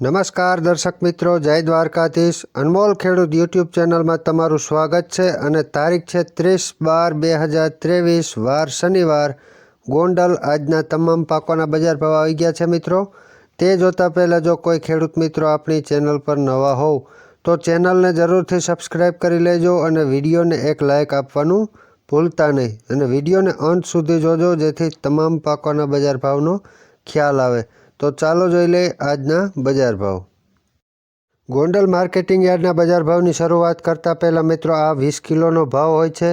નમસ્કાર દર્શક મિત્રો, જય દ્વારકાધીશ. અનમોલ ખેડૂત યુટ્યુબ ચેનલમાં તમારું સ્વાગત છે અને તારીખ છે ત્રીસ બાર બે હજાર ત્રેવીસ, વાર શનિવાર. ગોંડલ આજના તમામ પાકોના બજાર ભાવ આવી ગયા છે મિત્રો. તે જોતાં પહેલાં જો કોઈ ખેડૂત મિત્રો આપણી ચેનલ પર નવા હોવ, તો ચેનલને જરૂરથી સબસ્ક્રાઈબ કરી લેજો અને વિડીયોને એક લાઇક આપવાનું ભૂલતા નહીં. અને વિડીયોને અંત સુધી જોજો, જેથી તમામ પાકોના બજાર ભાવનો ખ્યાલ આવે. તો ચાલો જોઈ લઈએ આજના બજાર ભાવ. ગોંડલ માર્કેટિંગ યાર્ડના બજાર ભાવની શરૂઆત કરતાં પહેલાં મિત્રો આ વીસ કિલોનો ભાવ હોય છે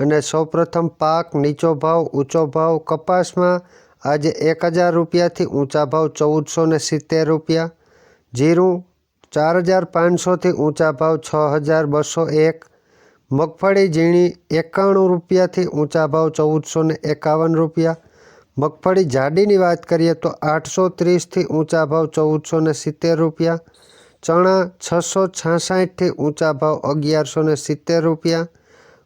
અને સૌપ્રથમ પાક, નીચો ભાવ, ઊંચો ભાવ, કપાસમાં આજે એક હજાર રૂપિયાથી ઊંચા ભાવ ચૌદસો ને સિત્તેર રૂપિયા, જીરું ચાર હજાર પાંચસોથી ઊંચા ભાવ છ હજાર બસો એક, મગફળી ઝીણી એકાણું રૂપિયાથી ઊંચા ભાવ ચૌદસો ને એકાવન રૂપિયા મગફળી જાડીની વાત કરીએ તો આઠસો ત્રીસથી ઊંચા ભાવ ચૌદસો ને સિત્તેર રૂપિયા, ચણા છસો છાસાઠથી ઊંચા ભાવ અગિયારસો ને સિત્તેર રૂપિયા,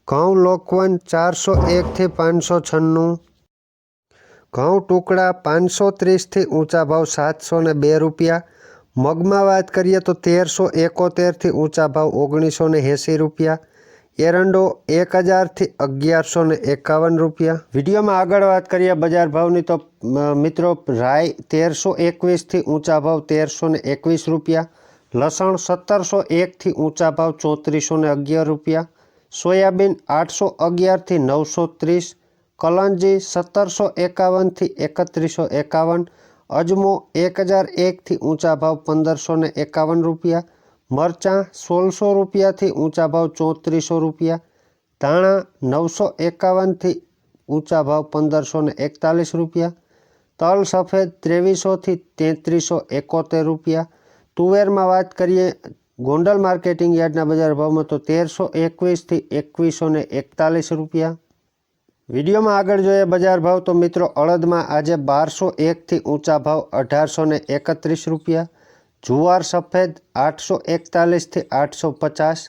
ઘઉં લોકવન ચારસો એકથી પાંચસો છન્નું, ઘઉં ટુકડા પાંચસો ત્રીસથી ઊંચા ભાવ સાતસો ને બે રૂપિયા, મગમાં વાત કરીએ તો તેરસો એકોતેરથી ઊંચા ભાવ ઓગણીસો ને એંસી રૂપિયા એરંડો એક હજારથી અગિયારસો ને એકાવન રૂપિયા. વિડીયોમાં આગળ વાત કરીએ બજાર ભાવની તો મિત્રો રાય તેરસો એકવીસથી ઊંચા ભાવ તેરસો ને એકવીસ રૂપિયા. લસણ સત્તરસો એકથી ઊંચા ભાવ ચોત્રીસો ને અગિયાર રૂપિયા. સોયાબીન આઠસો અગિયારથી નવસો ત્રીસ. કલંજી સત્તરસો એકાવનથી એકત્રીસો એકાવન. અજમો એક હજાર એકથી ઊંચા ભાવ પંદરસો ને એકાવન રૂપિયા. મરચાં સોળસો રૂપિયાથી ઊંચા ભાવ ચોત્રીસો રૂપિયા, ધાણા નવસો એકાવનથી ઊંચા ભાવ પંદરસો ને એકતાલીસ રૂપિયા, તલ સફેદ ત્રેવીસોથી તેત્રીસો એકોતેર રૂપિયા. તુવેરમાં વાત કરીએ ગોંડલ માર્કેટિંગ યાર્ડના બજાર ભાવમાં તો તેરસો એકવીસથી એકવીસો ને એકતાલીસ રૂપિયા. વિડીયોમાં આગળ જોઈએ બજાર ભાવ તો મિત્રો અડદમાં આજે બારસો એકથી ઊંચા ભાવ અઢારસો ને એકત્રીસ રૂપિયા. જુવાર સફેદ આઠસો એકતાલીસથી આઠસો પચાસ,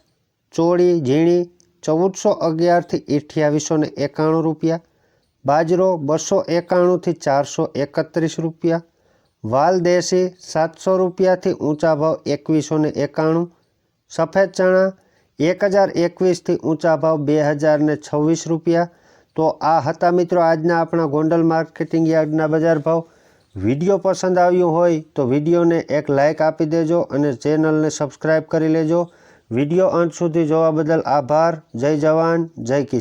ચોળી ઝીણી ચૌદસો અગિયારથી અઠ્યાવીસો ને એકાણું રૂપિયા, બાજરો બસો એકાણુંથી ચારસો એકત્રીસ રૂપિયા, વાલ દેશી સાતસો રૂપિયાથી ઊંચા ભાવ એકવીસો ને એકાણું, સફેદ ચણા એક હજાર એકવીસથી ઊંચા ભાવ બે હજાર ને છવ્વીસ રૂપિયા. તો આ હતા મિત્રો આજના આપણા ગોંડલ માર્કેટિંગ યાર્ડના બજાર ભાવ. વીડિયો પસંદ આવ્યો હોય તો વિડીયોને એક લાઇક આપી દેજો અને ચેનલને સબસ્ક્રાઈબ કરી લેજો. વીડિયો અંત સુધી જોવા બદલ આભાર. જય જવાન. જય કિસાન.